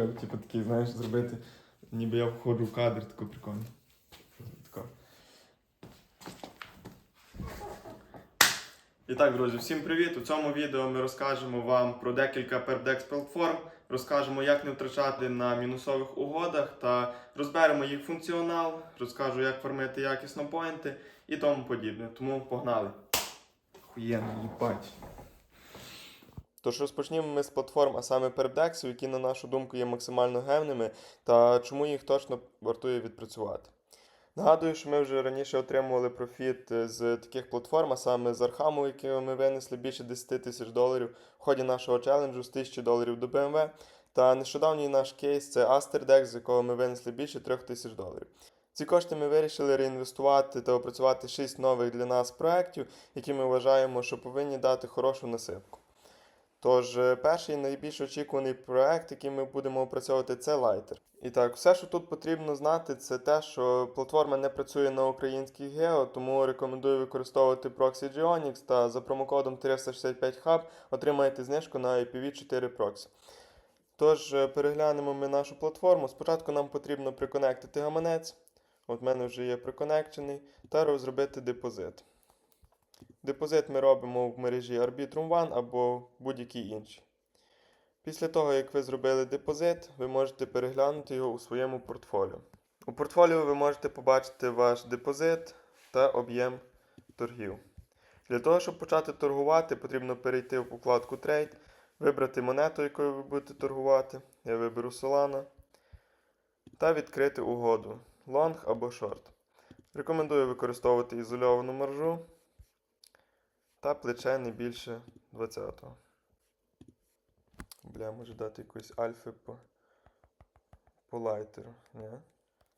Треба, типу, такий, знаєш, зробити, ніби я входжу в кадр, тако прикольно. Тако. І так, друзі, всім привіт! У цьому відео ми розкажемо вам про декілька пердекс платформ, розкажемо, як не втрачати на мінусових угодах та розберемо їх функціонал, розкажу, як формити якісно поінти і тому подібне. Тому погнали. Охуєнно, їбать. Тож розпочнімо ми з платформ, а саме пердексів, які, на нашу думку, є максимально гевними, та чому їх точно вартує відпрацювати. Нагадую, що ми вже раніше отримували профіт е, з таких платформ, а саме з Архаму, якими ми винесли більше 10 тисяч доларів в ході нашого челенджу з 1000 доларів до BMW. Та нещодавній наш кейс це Asterdex, з якого ми винесли більше 3 тисяч доларів. Ці кошти ми вирішили реінвестувати та опрацювати 6 нових для нас проєктів, які ми вважаємо, що повинні дати хорошу насипку. Тож, е, перший найбільш очікуваний проект, який ми будемо опрацьовувати, це Lighter. І так, все, що тут потрібно знати, це те, що платформа не працює на українській гео, тому рекомендую використовувати Proxy Geonix та за промокодом 365hub отримаєте знижку на IPv4 Proxy. Тож, е, переглянемо ми нашу платформу. Спочатку нам потрібно приконектити гаманець. От в мене вже є приконекчений, та розробити депозит. Депозит ми робимо в мережі Arbitrum One або будь-якій іншій. Після того, як ви зробили депозит, ви можете переглянути його у своєму портфоліо. У портфоліо ви можете побачити ваш депозит та об'єм торгів. Для того, щоб почати торгувати, потрібно перейти в вкладку Trade, вибрати монету, якою ви будете торгувати. Я виберу Solana. Та відкрити угоду Long або Short. Рекомендую використовувати ізольовану маржу та плече не більше 20-го. Бля, може дати якусь альфи по, по лайтеру. Ні?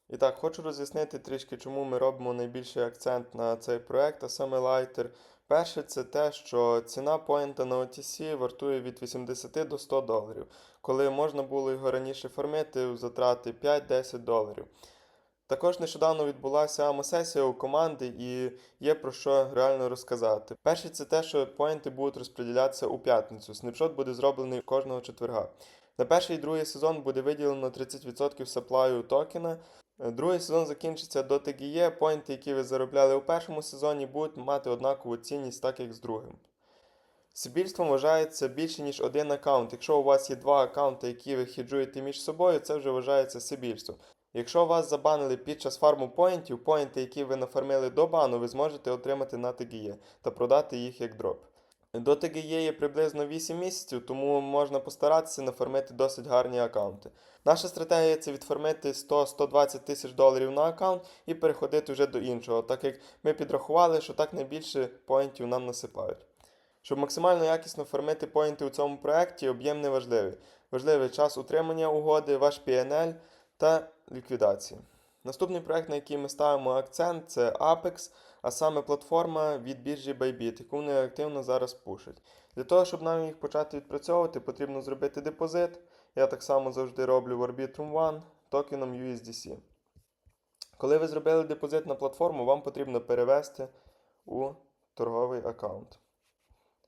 І так, хочу роз'яснити трішки, чому ми робимо найбільший акцент на цей проект, а саме лайтер. Перше, це те, що ціна поінта на OTC вартує від 80 до 100 доларів, коли можна було його раніше фармити в затрати 5-10 доларів. Також нещодавно відбулася АМО-сесія у команди і є про що реально розказати. Перше, це те, що поінти будуть розподілятися у п'ятницю. Снапшот буде зроблений кожного четверга. На перший і другий сезон буде виділено 30% саплаю токена. Другий сезон закінчиться до ТГЄ. Поінти, які ви заробляли у першому сезоні, будуть мати однакову цінність, так як з другим. Сибільством вважається більше, ніж один аккаунт. Якщо у вас є два аккаунти, які ви хеджуєте між собою, це вже вважається сибільством. Якщо вас забанили під час фарму поінтів, поінти, які ви нафармили до бану, ви зможете отримати на ТГЄ та продати їх як дроп. До ТГЄ є приблизно 8 місяців, тому можна постаратися нафармити досить гарні аккаунти. Наша стратегія це відфармити 100-120 тисяч доларів на аккаунт і переходити вже до іншого, так як ми підрахували, що так найбільше поінтів нам насипають. Щоб максимально якісно фармити поінти у цьому проєкті, об'єм не важливий. Важливий час утримання угоди, ваш PNL та ліквідації. Наступний проект, на який ми ставимо акцент, це Apex, а саме платформа від біржі Bybit, яку вони активно зараз пушать. Для того, щоб нам їх почати відпрацьовувати, потрібно зробити депозит. Я так само завжди роблю в Arbitrum One токеном USDC. Коли ви зробили депозит на платформу, вам потрібно перевести у торговий аккаунт.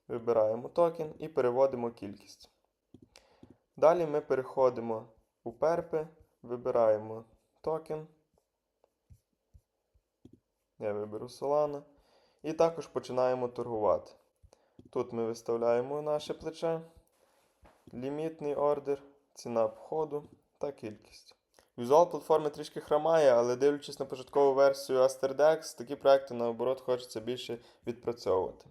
Вибираємо токен і переводимо кількість. Далі ми переходимо у перпи, вибираємо токен. Я виберу Solana. І також починаємо торгувати. Тут ми виставляємо наше плече, лімітний ордер, ціна входу та кількість. Візуал платформи трішки хромає, але дивлячись на початкову версію Asterdex, такі проекти наоборот хочеться більше відпрацьовувати.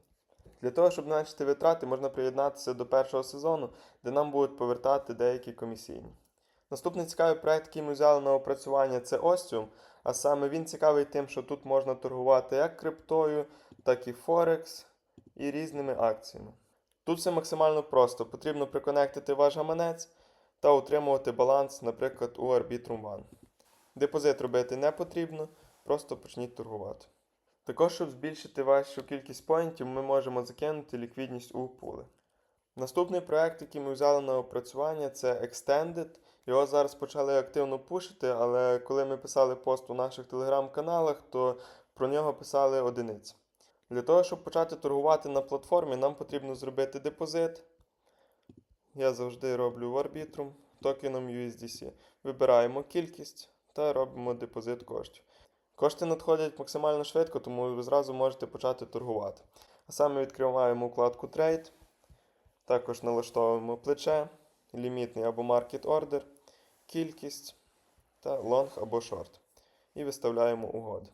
Для того, щоб зменшити витрати, можна приєднатися до першого сезону, де нам будуть повертати деякі комісійні. Наступний цікавий проект, який ми взяли на опрацювання, це Ostium, а саме він цікавий тим, що тут можна торгувати як криптою, так і Форекс і різними акціями. Тут все максимально просто. Потрібно приконектити ваш гаманець та утримувати баланс, наприклад, у Arbitrum One. Депозит робити не потрібно, просто почніть торгувати. Також, щоб збільшити вашу кількість поінтів, ми можемо закинути ліквідність у пули. Наступний проект, який ми взяли на опрацювання, це Extended. Його зараз почали активно пушити, але коли ми писали пост у наших телеграм-каналах, то про нього писали одиниці. Для того, щоб почати торгувати на платформі, нам потрібно зробити депозит. Я завжди роблю в Arbitrum токеном USDC. Вибираємо кількість та робимо депозит коштів. Кошти надходять максимально швидко, тому ви зразу можете почати торгувати. А саме відкриваємо вкладку Trade, також налаштовуємо плече, лімітний або Market Order, кількість та Long або Short. І виставляємо угоди.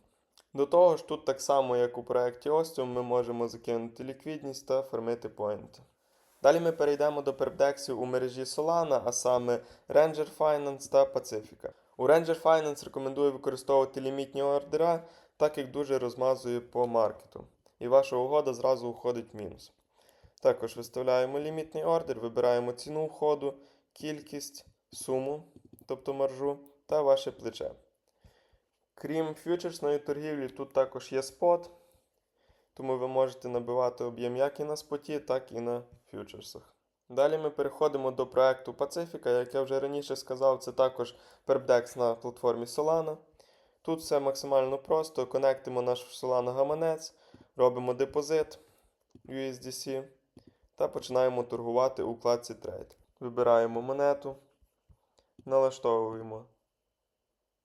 До того ж, тут так само, як у проєкті Ostium, ми можемо закинути ліквідність та фармити поінти. Далі ми перейдемо до перпдексів у мережі Solana, а саме Ranger Finance та Pacifica. У Ranger Finance рекомендую використовувати лімітні ордера, так як дуже розмазує по маркету. І ваша угода зразу уходить в мінус. Також виставляємо лімітний ордер, вибираємо ціну входу, кількість, суму, тобто маржу, та ваше плече. Крім фьючерсної торгівлі, тут також є спот, тому ви можете набивати об'єм як і на споті, так і на фьючерсах. Далі ми переходимо до проекту Pacifica. Як я вже раніше сказав, це також перпдекс на платформі Solana. Тут все максимально просто. Конектимо наш Solana гаманець, робимо депозит USDC та починаємо торгувати у вкладці Trade. Вибираємо монету, налаштовуємо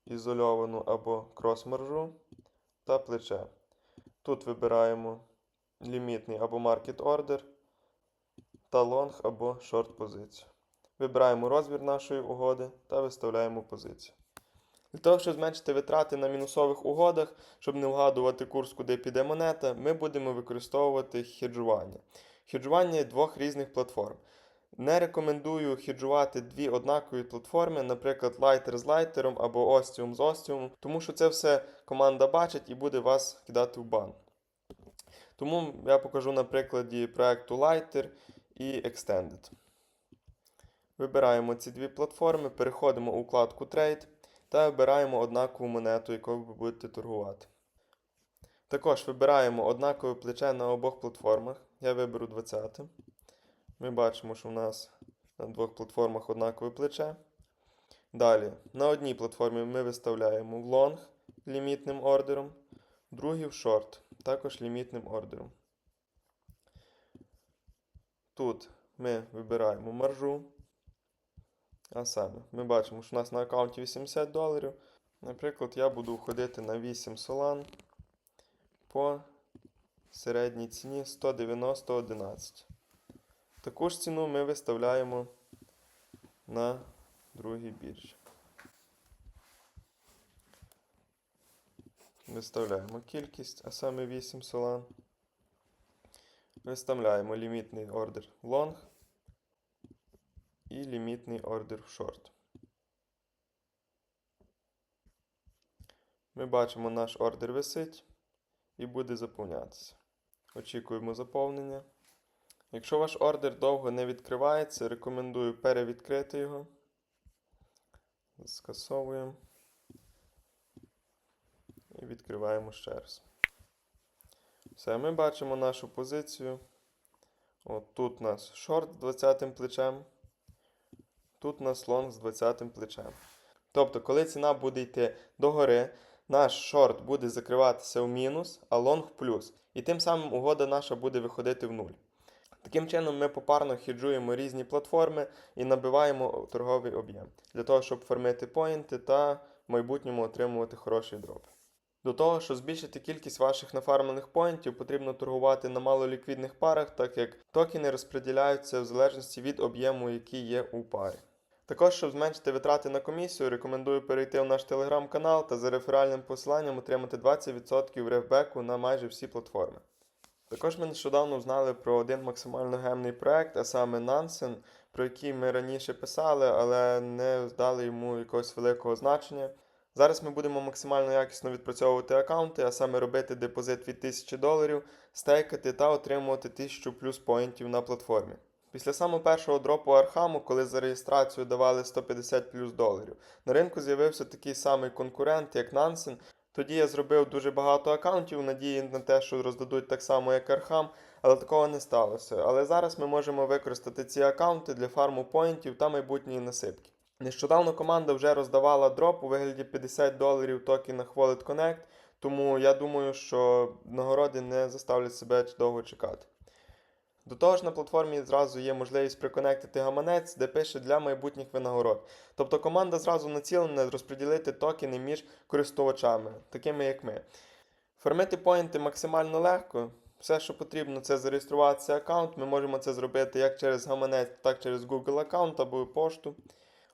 ізольовану або крос-маржу та плече. Тут вибираємо лімітний або Market Order та лонг або шорт позицію. Вибираємо розмір нашої угоди та виставляємо позицію. Для того, щоб зменшити витрати на мінусових угодах, щоб не вгадувати курс, куди піде монета, ми будемо використовувати хеджування. Хеджування двох різних платформ. Не рекомендую хеджувати дві однакові платформи, наприклад, Lighter з Lighter або Ostium з Ostium, тому що це все команда бачить і буде вас кидати в бан. Тому я покажу на прикладі проекту Lighter і Extended. Вибираємо ці дві платформи, переходимо у вкладку Trade та вибираємо однакову монету, якою ви будете торгувати. Також вибираємо однакове плече на обох платформах. Я виберу 20. Ми бачимо, що в нас на двох платформах однакове плече. Далі, на одній платформі ми виставляємо в long лімітним ордером, в другій в short, також лімітним ордером. Тут ми вибираємо маржу. А саме, ми бачимо, що у нас на аккаунті 80 доларів. Наприклад, я буду входити на 8 солан по середній ціні 190.11. Таку ж ціну ми виставляємо на другій біржі. Виставляємо кількість, а саме 8 солан. Виставляємо лімітний ордер в long і лімітний ордер в short. Ми бачимо, наш ордер висить і буде заповнятися. Очікуємо заповнення. Якщо ваш ордер довго не відкривається, рекомендую перевідкрити його. Скасовуємо. І відкриваємо ще раз. Все, ми бачимо нашу позицію. От тут у нас шорт з 20 плечем. Тут у нас лонг з 20 плечем. Тобто, коли ціна буде йти догори, наш шорт буде закриватися в мінус, а лонг в плюс. І тим самим угода наша буде виходити в нуль. Таким чином, ми попарно хеджуємо різні платформи і набиваємо торговий об'єм для того, щоб фармити поінти та в майбутньому отримувати хороший дроп. До того, щоб збільшити кількість ваших нафармлених поінтів, потрібно торгувати на малоліквідних парах, так як токени розподіляються в залежності від об'єму, який є у парі. Також, щоб зменшити витрати на комісію, рекомендую перейти в наш телеграм-канал та за реферальним посиланням отримати 20% рефбеку на майже всі платформи. Також ми нещодавно знали про один максимально гемний проект, а саме Nansen, про який ми раніше писали, але не дали йому якогось великого значення. Зараз ми будемо максимально якісно відпрацьовувати аккаунти, а саме робити депозит від 1000 доларів, стейкати та отримувати 1000 плюс поінтів на платформі. Після самого першого дропу Архаму, коли за реєстрацію давали 150 плюс доларів, на ринку з'явився такий самий конкурент, як Nansen. Тоді я зробив дуже багато аккаунтів, надії на те, що роздадуть так само, як Архам, але такого не сталося. Але зараз ми можемо використати ці аккаунти для фарму поінтів та майбутньої насипки. Нещодавно команда вже роздавала дроп у вигляді 50 доларів токенах Wallet Connect, тому я думаю, що нагороди не заставлять себе довго чекати. До того ж, на платформі зразу є можливість приконектити гаманець, де пише для майбутніх винагород. Тобто команда зразу націлена розподілити токени між користувачами, такими як ми. Фармити поінти максимально легко. Все, що потрібно, це зареєструватися аккаунт. Ми можемо це зробити як через гаманець, так через Google аккаунт або пошту.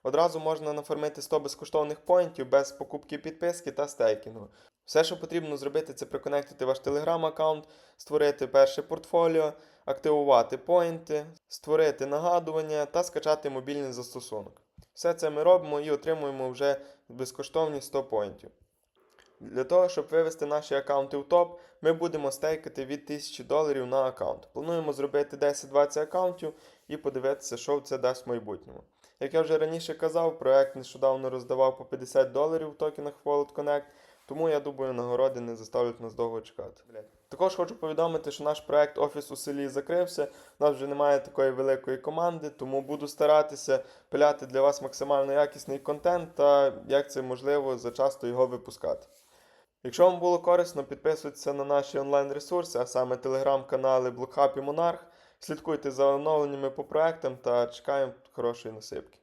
Одразу можна нафармити 100 безкоштовних поінтів без покупки підписки та стейкінгу. Все, що потрібно зробити, це приконектити ваш Telegram аккаунт, створити перше портфоліо, активувати поінти, створити нагадування та скачати мобільний застосунок. Все це ми робимо і отримуємо вже безкоштовні 100 поінтів. Для того, щоб вивести наші аккаунти в топ, ми будемо стейкати від 1000 доларів на аккаунт. Плануємо зробити 10-20 аккаунтів і подивитися, що це дасть в майбутньому. Як я вже раніше казав, проект нещодавно роздавав по 50 доларів в токенах Wallet Connect, тому я думаю, нагороди не заставлять нас довго чекати. Також хочу повідомити, що наш проект Офіс у селі закрився. У нас вже немає такої великої команди, тому буду старатися пиляти для вас максимально якісний контент та як це можливо зачасто його випускати. Якщо вам було корисно, підписуйтесь на наші онлайн-ресурси, а саме телеграм-канали Блокхаб і Монарх. Слідкуйте за оновленнями по проектам та чекаємо хорошої насипки.